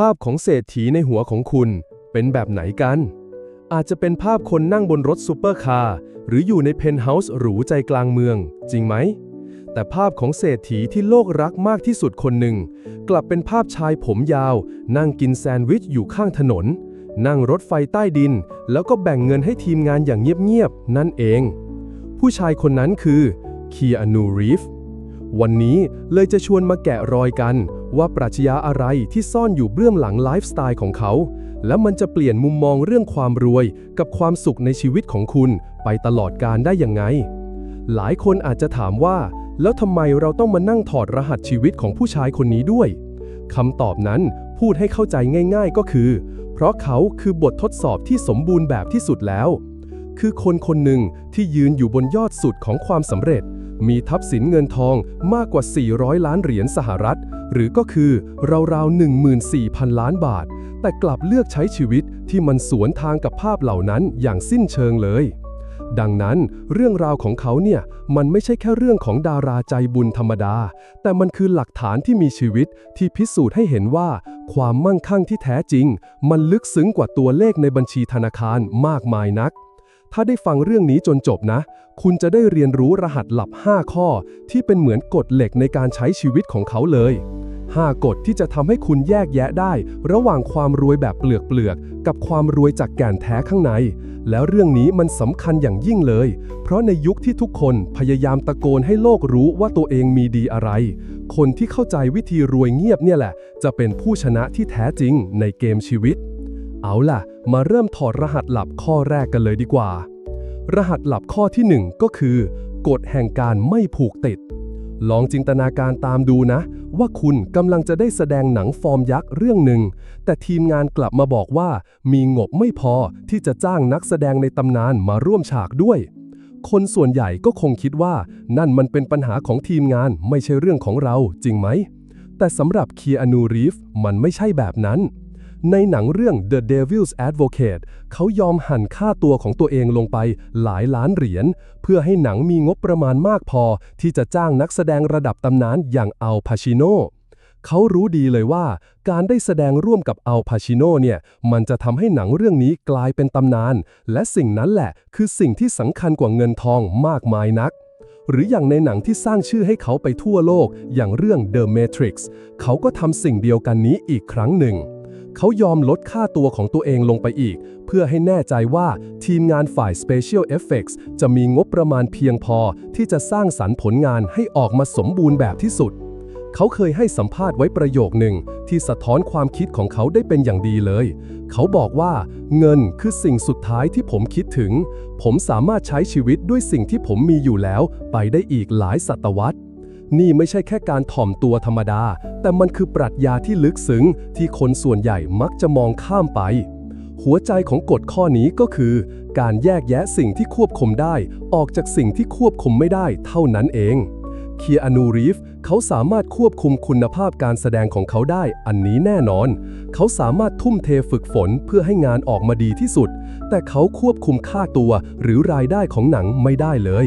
ภาพของเศรษฐีในหัวของคุณเป็นแบบไหนกัน อาจจะเป็นภาพคนนั่งบนรถซูเปอร์คาร์หรืออยู่ในเพนท์เฮาส์หรูใจกลางเมือง จริงไหม แต่ภาพของเศรษฐีที่โลกรักมากที่สุดคนหนึ่ง กลับเป็นภาพชายผมยาว นั่งกินแซนด์วิชอยู่ข้างถนน นั่งรถไฟใต้ดิน แล้วก็แบ่งเงินให้ทีมงานอย่างเงียบๆนั่นเอง ผู้ชายคนนั้นคือคีอานูรีฟ วันนี้เลยจะชวนมาแกะรอยกัน ว่าปรัชญาอะไรที่ซ่อนอยู่เบื้องหลังไลฟ์สไตล์ของเขา และมันจะเปลี่ยนมุมมองเรื่องความรวย กับความสุขในชีวิตของคุณ ไปตลอดการได้ยังไง หลายคนอาจจะถามว่า แล้วทำไมเราต้องมานั่งถอดรหัสชีวิตของผู้ชายคนนี้ด้วยคำตอบนั้นพูดให้เข้าใจง่าย ๆก็คือ เพราะเขาคือบททดสอบที่สมบูรณ์แบบที่สุดแล้ว คือคนคนหนึ่งที่ยืนอยู่บนยอดสุดของความสำเร็จ มีทัพสินเงินทองมากกว่า 400 ล้านเหรียญสหรัฐ หรือก็คือราวๆ14,000 ล้านบาท แต่กลับเลือกใช้ชีวิตที่มันสวนทางกับภาพเหล่านั้นอย่างสิ้นเชิงเลย ดังนั้นเรื่องราวของเขาเนี่ย มันไม่ใช่แค่เรื่องของดาราใจบุญธรรมดา แต่มันคือหลักฐานที่มีชีวิตที่พิสูจน์ให้เห็นว่า ความมั่งคั่งที่แท้จริง มันลึกซึ้งกว่าตัวเลขในบัญชีธนาคารมากมายนัก ถ้าได้ฟังเรื่องนี้จนจบนะ คุณจะได้เรียนรู้รหัสหลับ 5 ข้อ ที่เป็นเหมือนกฎเหล็กในการใช้ชีวิตของเขาเลย 5 กฎที่จะทำให้คุณแยกแยะได้ ระหว่างความรวยแบบเปลือกเปลือกๆกับความรวยจากแก่นแท้ข้างใน แล้วเรื่องนี้มันสำคัญอย่างยิ่งเลย เพราะในยุคที่ทุกคนพยายามตะโกนให้โลกรู้ว่าตัวเองมีดีอะไร คนที่เข้าใจวิธีรวยเงียบเนี่ยแหละ จะเป็นผู้ชนะที่แท้จริงในเกมชีวิต เอาล่ะ มาเริ่มถอดรหัสลับข้อแรกกันเลยดีกว่า รหัสลับข้อที่ 1 ก็คือกฎแห่งการไม่ผูกติด ลองจินตนาการตามดูนะ ว่าคุณกำลังจะได้แสดงหนังฟอร์มยักษ์เรื่องหนึ่ง แต่ทีมงานกลับมาบอกว่ามีงบไม่พอที่จะจ้างนักแสดงในตำนานมาร่วมฉากด้วย คนส่วนใหญ่ก็คงคิดว่า นั่นมันเป็นปัญหาของทีมงานไม่ใช่เรื่องของเราจริงไหม แต่สำหรับเคียนูรีฟมันไม่ใช่แบบนั้น ในหนังเรื่อง The Devil's Advocate เขายอมหั่นค่าตัวของตัวเองลงไปหลายล้านเหรียญ เพื่อให้หนังมีงบประมาณมากพอ ที่จะจ้างนักแสดงระดับตำนานอย่างอัลพาชิโนเขารู้ดีเลยว่า การได้แสดงร่วมกับอัลพาชิโนเนี่ย มันจะทำให้หนังเรื่องนี้กลายเป็นตำนาน และสิ่งนั้นแหละคือสิ่งที่สำคัญกว่าเงินทองมากมายนักหรืออย่างในหนังที่สร้างชื่อให้เขาไปทั่วโลกอย่างเรื่อง The Matrix เขาก็ทำสิ่งเดียวกันนี้อีกครั้งหนึ่ง เขายอมลดค่าตัวของตัวเองลงไปอีก เพื่อให้แน่ใจว่าทีมงานฝ่าย Special Effects จะมีงบประมาณเพียงพอที่จะสร้างสรรค์ผลงานให้ออกมาสมบูรณ์แบบที่สุด เขาเคยให้สัมภาษณ์ไว้ประโยคหนึ่งที่สะท้อนความคิดของเขาได้เป็นอย่างดีเลย เขาบอกว่าเงินคือสิ่งสุดท้ายที่ผมคิดถึง ผมสามารถใช้ชีวิตด้วยสิ่งที่ผมมีอยู่แล้ว ไปได้อีกหลายศตวรรษ นี่ไม่ใช่แค่การถ่อมตัวธรรมดา แต่มันคือปรัชญาที่ลึกซึ้งที่คนส่วนใหญ่มักจะมองข้ามไป หัวใจของกฎข้อนี้ก็คือ การแยกแยะสิ่งที่ควบคุมได้ ออกจากสิ่งที่ควบคุมไม่ได้เท่านั้นเองเคียอนูรีฟเขาสามารถควบคุมคุณภาพการแสดงของเขาได้ อันนี้แน่นอน เขาสามารถทุ่มเทฝึกฝนเพื่อให้งานออกมาดีที่สุด แต่เขาควบคุมค่าตัวหรือรายได้ของหนังไม่ได้เลย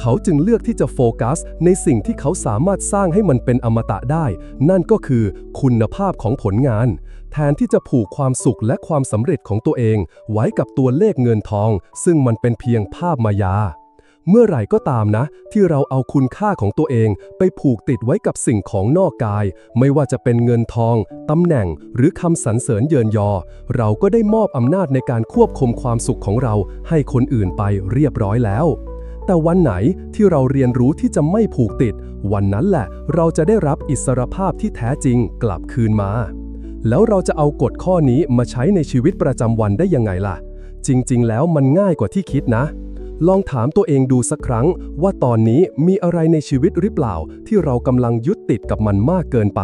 เขาจึงเลือกที่จะโฟกัส ในสิ่งที่เขาสามารถสร้างให้มันเป็นอมตะได้ นั่นก็คือคุณภาพของผลงาน แทนที่จะผูกความสุขและความสำเร็จของตัวเอง ไว้กับตัวเลขเงินทอง ซึ่งมันเป็นเพียงภาพมายา เมื่อไหร่ก็ตามนะ ที่เราเอาคุณค่าของตัวเอง ไปผูกติดไว้กับสิ่งของนอกกาย ไม่ว่าจะเป็นเงินทองตำแหน่งหรือคำสรรเสริญเยินยอ เราก็ได้มอบอำนาจในการควบคุมความสุขของเรา ให้คนอื่นไปเรียบร้อยแล้ว แต่วันไหนที่เราเรียนรู้ที่จะไม่ผูกติด วันนั้นแหละเราจะได้รับอิสรภาพที่แท้จริงกลับคืนมา แล้วเราจะเอากฎข้อนี้มาใช้ในชีวิตประจำวันได้ยังไงล่ะ จริง ๆ แล้วมันง่ายกว่าที่คิดนะ ลองถามตัวเองดูสักครั้ง ว่าตอนนี้มีอะไรในชีวิตหรือเปล่า ที่เรากำลังยึดติดกับมันมากเกินไป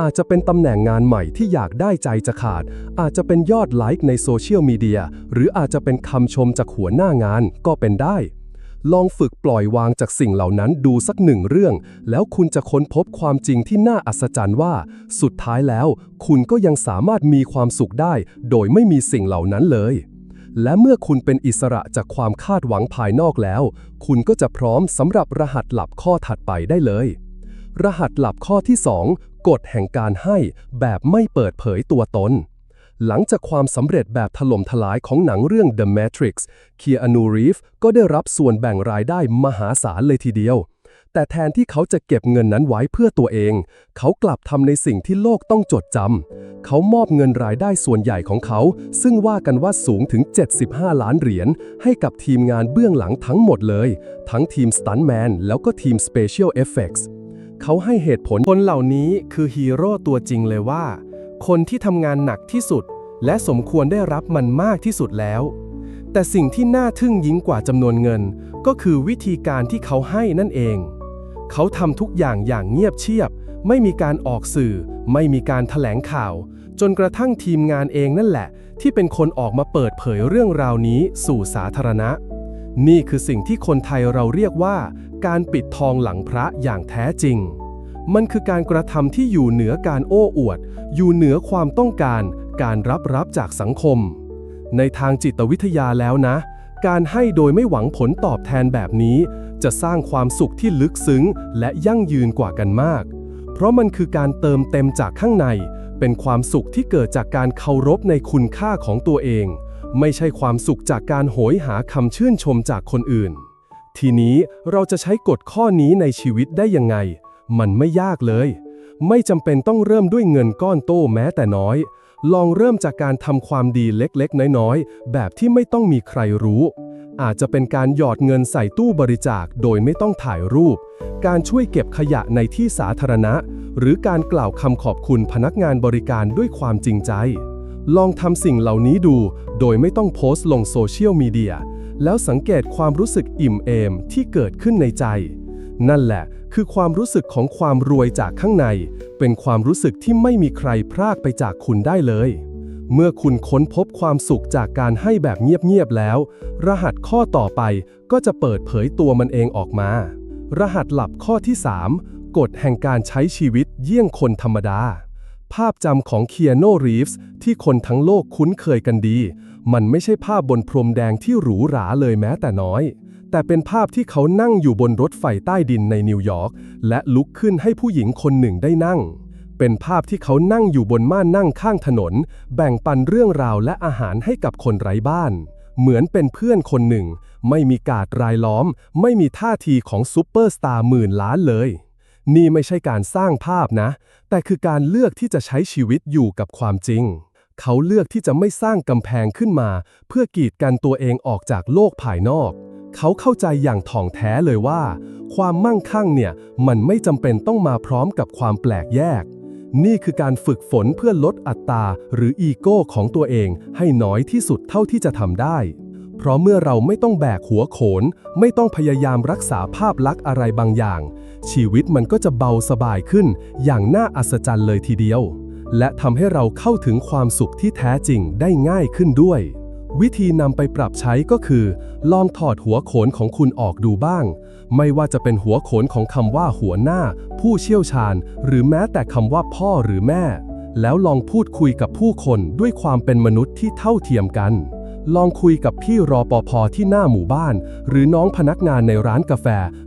อาจจะเป็นตำแหน่งงานใหม่ที่อยากได้ใจจะขาด อาจจะเป็นยอดไลค์ในโซเชียลมีเดีย หรืออาจจะเป็นคำชมจากหัวหน้างานก็เป็นได้ ลองฝึกปล่อยวางจากสิ่งเหล่านั้นดูสักหนึ่งเรื่อง แล้วคุณจะค้นพบความจริงที่น่าอัศจรรย์ว่า สุดท้ายแล้ว คุณก็ยังสามารถมีความสุขได้ โดยไม่มีสิ่งเหล่านั้นเลย และเมื่อคุณเป็นอิสระจากความคาดหวังภายนอกแล้ว คุณก็จะพร้อมสำหรับรหัสหลับข้อถัดไปได้เลย รหัสหลับข้อที่ 2 กฎแห่งการให้แบบไม่เปิดเผยตัวตน หลังจากความสำเร็จแบบถล่มทลายของหนังเรื่อง The Matrix เคียอานูรีฟก็ได้รับส่วนแบ่งรายได้มหาศาลเลยทีเดียว แต่แทนที่เขาจะเก็บเงินนั้นไว้เพื่อตัวเอง เขากลับทำในสิ่งที่โลกต้องจดจำ เขามอบเงินรายได้ส่วนใหญ่ของเขา ซึ่งว่ากันว่าสูงถึง 75 ล้านเหรียญ ให้กับทีมงานเบื้องหลังทั้งหมดเลย ทั้งทีมสตันแมนแล้วก็ทีม Special Effects เขาให้เหตุผลคนเหล่านี้คือฮีโร่ตัวจริงเลยว่า คนที่ทำงานหนักที่สุด และสมควรได้รับมันมากที่สุดแล้ว แต่สิ่งที่น่าทึ่งยิ่งกว่าจำนวนเงิน ก็คือวิธีการที่เขาให้นั่นเอง เขาทำทุกอย่างอย่างเงียบเชียบ ไม่มีการออกสื่อ ไม่มีการแถลงข่าว จนกระทั่งทีมงานเองนั่นแหละ ที่เป็นคนออกมาเปิดเผยเรื่องราวนี้สู่สาธารณะ นี่คือสิ่งที่คนไทยเราเรียกว่า การปิดทองหลังพระอย่างแท้จริง มันคือการกระทำที่อยู่เหนือการโอ้อวด อยู่เหนือความต้องการ การรับรับจากสังคม ในทางจิตวิทยาแล้วนะ การให้โดยไม่หวังผลตอบแทนแบบนี้ จะสร้างความสุขที่ลึกซึ้ง และยั่งยืนกว่ากันมาก เพราะมันคือการเติมเต็มจากข้างใน เป็นความสุขที่เกิดจากการเคารพในคุณค่าของตัวเอง ไม่ใช่ความสุขจากการโหยหาคำชื่นชมจากคนอื่น ทีนี้เราจะใช้กฎข้อนี้ในชีวิตได้ยังไง มันไม่ยากเลย ไม่จำเป็นต้องเริ่มด้วยเงินก้อนโตแม้แต่น้อย ลองเริ่มจากการทำความดีเล็กๆ น้อยๆ แบบที่ไม่ต้องมีใครรู้ อาจจะเป็นการหยอดเงินใส่ตู้บริจาคโดยไม่ต้องถ่ายรูป การช่วยเก็บขยะในที่สาธารณะ หรือการกล่าวคำขอบคุณพนักงานบริการด้วยความจริงใจ ลองทำสิ่งเหล่านี้ดู โดยไม่ต้องโพสต์ลงโซเชียลมีเดียแล้วสังเกตความรู้สึกอิ่มเอมที่เกิดขึ้นในใจ นั่นแหละคือความรู้สึกของความรวยจากข้างใน เป็นความรู้สึกที่ไม่มีใครพรากไปจากคุณได้เลย เมื่อคุณค้นพบความสุขจากการให้แบบเงียบๆแล้ว รหัสข้อต่อไปก็จะเปิดเผยตัวมันเองออกมา รหัสหลับข้อที่ 3 กฎแห่งการใช้ชีวิตเยี่ยงคนธรรมดา ภาพจำของเคียโนรีฟส์ที่คนทั้งโลกคุ้นเคยกันดี มันไม่ใช่ภาพบนพรมแดงที่หรูหราเลยแม้แต่น้อย แต่เป็นภาพที่เขานั่งอยู่บนรถไฟใต้ดินในนิวยอร์กและลุกขึ้นให้ผู้หญิงคนหนึ่งได้นั่ง เป็นภาพที่เขานั่งอยู่บนม่านนั่งข้างถนน แบ่งปันเรื่องราวและอาหารให้กับคนไร้บ้าน เหมือนเป็นเพื่อนคนหนึ่ง ไม่มีการรายล้อม ไม่มีท่าทีของซูเปอร์สตาร์หมื่นล้านเลย นี่ไม่ใช่การสร้างภาพนะ แต่คือการเลือกที่จะใช้ชีวิตอยู่กับความจริง เขาเลือกที่จะไม่สร้างกำแพงขึ้นมา เพื่อกีดกันตัวเองออกจากโลกภายนอก เขาเข้าใจอย่างถ่องแท้เลยว่า ความมั่งคั่งเนี่ยมันไม่จำเป็นต้องมาพร้อมกับความแปลกแยก นี่คือการฝึกฝนเพื่อลดอัตราหรืออีโก้ของตัวเองให้น้อยที่สุดเท่าที่จะทำได้ เพราะเมื่อเราไม่ต้องแบกหัวโขน ไม่ต้องพยายามรักษาภาพลักษณ์อะไรบางอย่าง ชีวิตมันก็จะเบาสบายขึ้น อย่างน่าอัศจรรย์เลยทีเดียว และทำให้เราเข้าถึงความสุขที่แท้จริงได้ง่ายขึ้นด้วย วิธีนำไปปรับใช้ก็คือ ลองถอดหัวโขนของคุณออกดูบ้าง ไม่ว่าจะเป็นหัวโขนของคำว่าหัวหน้า ผู้เชี่ยวชาญ หรือแม้แต่คำว่าพ่อหรือแม่ แล้วลองพูดคุยกับผู้คนด้วยความเป็นมนุษย์ที่เท่าเทียมกัน ลองคุยกับพี่รอปภที่หน้าหมู่บ้าน หรือน้องพนักงานในร้านกาแฟ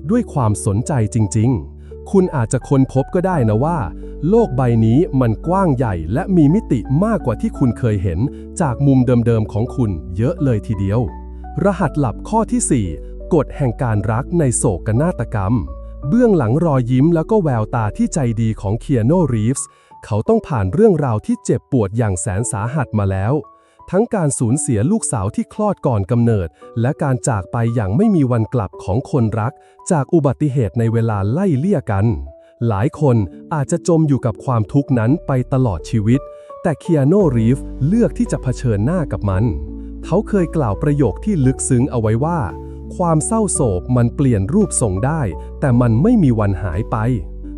ด้วยความสนใจจริง ๆ คุณอาจจะค้นพบก็ได้นะว่า โลกใบนี้มันกว้างใหญ่และมีมิติมากกว่าที่คุณเคยเห็น จากมุมเดิมๆของคุณเยอะเลยทีเดียว รหัสหลับข้อที่ 4 กฎแห่งการรักในโศกนาฏกรรม เบื้องหลังรอยยิ้มแล้วก็แววตาที่ใจดีของเคียโนรีฟส์เขาต้องผ่านเรื่องราวที่เจ็บปวดอย่างแสนสาหัสมาแล้ว ทั้งการสูญเสียลูกสาวที่คลอดก่อนกำเนิด และการจากไปอย่างไม่มีวันกลับของคนรัก จากอุบัติเหตุในเวลาไล่เลี่ยกัน หลายคนอาจจะจมอยู่กับความทุกข์นั้นไปตลอดชีวิต แต่เคียโนรีฟเลือกที่จะเผชิญหน้ากับมัน เขาเคยกล่าวประโยคที่ลึกซึ้งเอาไว้ว่า ความเศร้าโศกมันเปลี่ยนรูปทรงได้ แต่มันไม่มีวันหายไป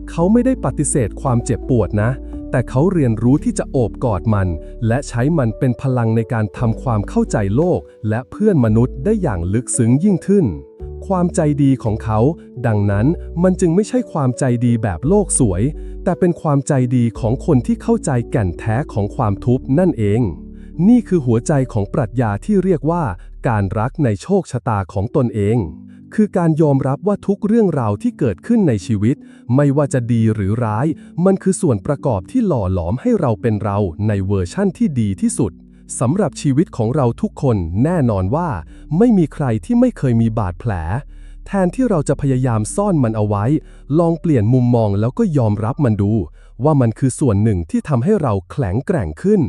เขาไม่ได้ปฏิเสธความเจ็บปวดนะ แต่เขาเรียนรู้ที่จะโอบกอดมัน และใช้มันเป็นพลังในการทำความเข้าใจโลก และเพื่อนมนุษย์ได้อย่างลึกซึ้งยิ่งขึ้น ความใจดีของเขา ดังนั้นมันจึงไม่ใช่ความใจดีแบบโลกสวย แต่เป็นความใจดีของคนที่เข้าใจแก่นแท้ของความทุกข์นั่นเอง นี่คือหัวใจของปรัชญาที่เรียกว่า การรักในโชคชะตาของตนเอง คือการยอมรับว่าทุกเรื่องราวที่เกิดขึ้นในชีวิต ไม่ว่าจะดีหรือร้าย มันคือส่วนประกอบที่หล่อหลอมให้เราเป็นเราในเวอร์ชั่นที่ดีที่สุดสำหรับชีวิตของเราทุกคนแน่นอนว่า ไม่มีใครที่ไม่เคยมีบาดแผล แทนที่เราจะพยายามซ่อนมันเอาไว้ ลองเปลี่ยนมุมมองแล้วก็ยอมรับมันดู ว่ามันคือส่วนหนึ่งที่ทำให้เราแข็งแกร่งขึ้น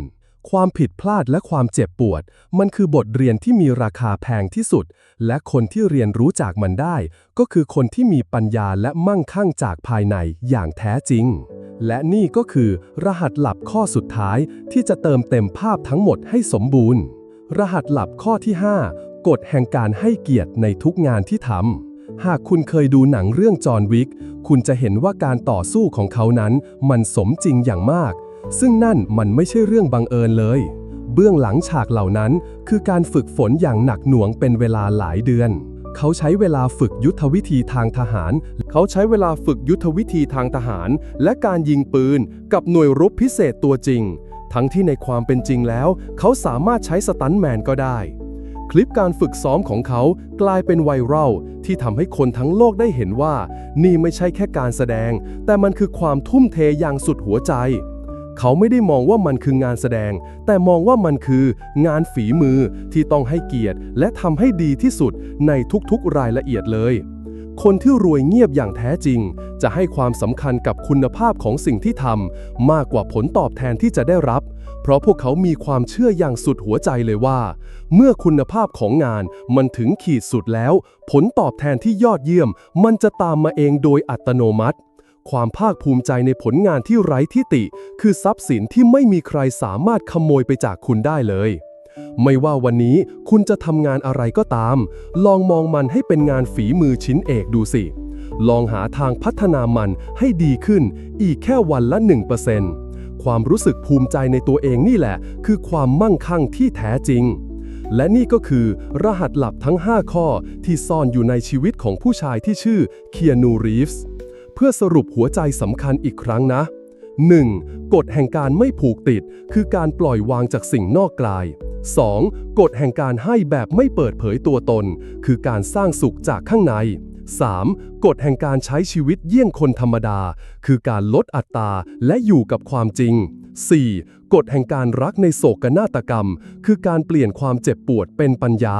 ความผิดพลาดและความเจ็บปวด มันคือบทเรียนที่มีราคาแพงที่สุด และคนที่เรียนรู้จากมันได้ ก็คือคนที่มีปัญญาและมั่งคั่งจากภายในอย่างแท้จริง และนี่ก็คือ รหัสหลับข้อสุดท้ายที่จะเติมเต็มภาพทั้งหมดให้สมบูรณ์ รหัสหลับข้อที่ 5 กฎแห่งการให้เกียรติในทุกงานที่ทำหากคุณเคยดูหนังเรื่องจอห์นวิก คุณจะเห็นว่าการต่อสู้ของเขานั้น มันสมจริงอย่างมาก ซึ่งนั่นมันไม่ใช่เรื่องบังเอิญเลย เบื้องหลังฉากเหล่านั้นคือการฝึกฝนอย่างหนักหน่วงเป็นเวลาหลายเดือน เขาใช้เวลาฝึกยุทธวิธีทางทหาร เขาใช้เวลาฝึกยุทธวิธีทางทหาร และการยิงปืน กับหน่วยรบพิเศษตัวจริง ทั้งที่ในความเป็นจริงแล้ว เขาสามารถใช้สตันแมนก็ได้คลิปการฝึกซ้อมของเขากลายเป็นไวรัลที่ทำให้คนทั้งโลกได้เห็นว่า นี่ไม่ใช่แค่การแสดง แต่มันคือความทุ่มเทอย่างสุดหัวใจ เขาไม่ได้มองว่ามันคืองานแสดง แต่มองว่ามันคืองานฝีมือที่ต้องให้เกียรติ และทำให้ดีที่สุดในทุกๆรายละเอียดเลย คนที่รวยเงียบอย่างแท้จริง จะให้ความสำคัญกับคุณภาพของสิ่งที่ทำมากกว่าผลตอบแทนที่จะได้รับ เพราะพวกเขามีความเชื่ออย่างสุดหัวใจเลยว่า เมื่อคุณภาพของงานมันถึงขีดสุดแล้ว ผลตอบแทนที่ยอดเยี่ยม มันจะตามมาเองโดยอัตโนมัติ ความภาคภูมิใจในผลงานที่ไร้ที่ติ คือทรัพย์สินที่ไม่มีใครสามารถขโมยไปจากคุณได้เลย ไม่ว่าวันนี้คุณจะทำงานอะไรก็ตาม ลองมองมันให้เป็นงานฝีมือชิ้นเอกดูสิ ลองหาทางพัฒนามันให้ดีขึ้น อีกแค่วันละ 1%ความรู้สึกภูมิใจในตัวเองนี่แหละ คือความมั่งคั่งที่แท้จริงและนี่ก็คือรหัสลับทั้ง 5 ข้อที่ซ่อนอยู่ในชีวิตของผู้ชายที่ชื่อเคียนูรีฟส์ พื่อสรุปหัวใจสำคัญอีกครั้งนะ 1. กฎแห่งการไม่ผูกติด คือการปล่อยวางจากสิ่งนอกกาย 2. กฎแห่งการให้แบบไม่เปิดเผยตัวตน คือการสร้างสุขจากข้างใน 3. กฎแห่งการใช้ชีวิตเยี่ยงคนธรรมดา คือการลดอัตราและอยู่กับความจริง 4. กฎแห่งการรักในโศกนาฏกรรม คือการเปลี่ยนความเจ็บปวดเป็นปัญญา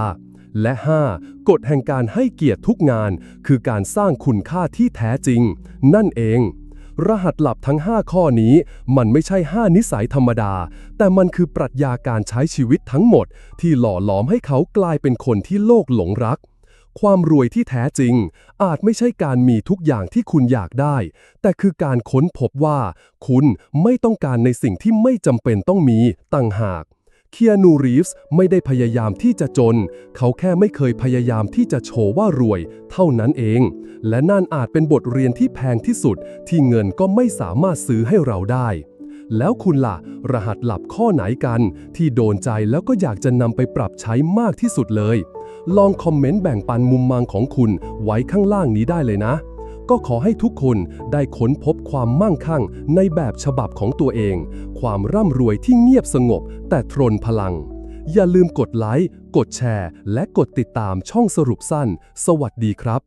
และ 5. กฎแห่งการให้เกียรติทุกงาน คือการสร้างคุณค่าที่แท้จริง นั่นเอง รหัสหลับทั้ง 5 ข้อนี้ มันไม่ใช่ 5 นิสัยธรรมดา แต่มันคือปรัชญาการใช้ชีวิตทั้งหมด ที่หล่อหลอมให้เขากลายเป็นคนที่โลกหลงรัก ความรวยที่แท้จริง อาจไม่ใช่การมีทุกอย่างที่คุณอยากได้ แต่คือการค้นพบว่า คุณไม่ต้องการในสิ่งที่ไม่จำเป็นต้องมีต่างหาก เคียนูรีฟส์ไม่ได้พยายามที่จะจน เขาแค่ไม่เคยพยายามที่จะโชว์ว่ารวย เท่านั้นเอง และนั่นอาจเป็นบทเรียนที่แพงที่สุด ที่เงินก็ไม่สามารถซื้อให้เราได้ แล้วคุณล่ะ รหัสหลับข้อไหนกัน ที่โดนใจแล้วก็อยากจะนำไปปรับใช้มากที่สุดเลย ลองคอมเมนต์แบ่งปันมุมมองของคุณไว้ข้างล่างนี้ได้เลยนะ ก็ขอให้ทุกคนได้ค้นพบความมั่งคั่งในแบบฉบับของตัวเอง ความร่ำรวยที่เงียบสงบ แต่ทนพลัง อย่าลืมกดไลค์ กดแชร์ และกดติดตามช่องสรุปสั้น สวัสดีครับ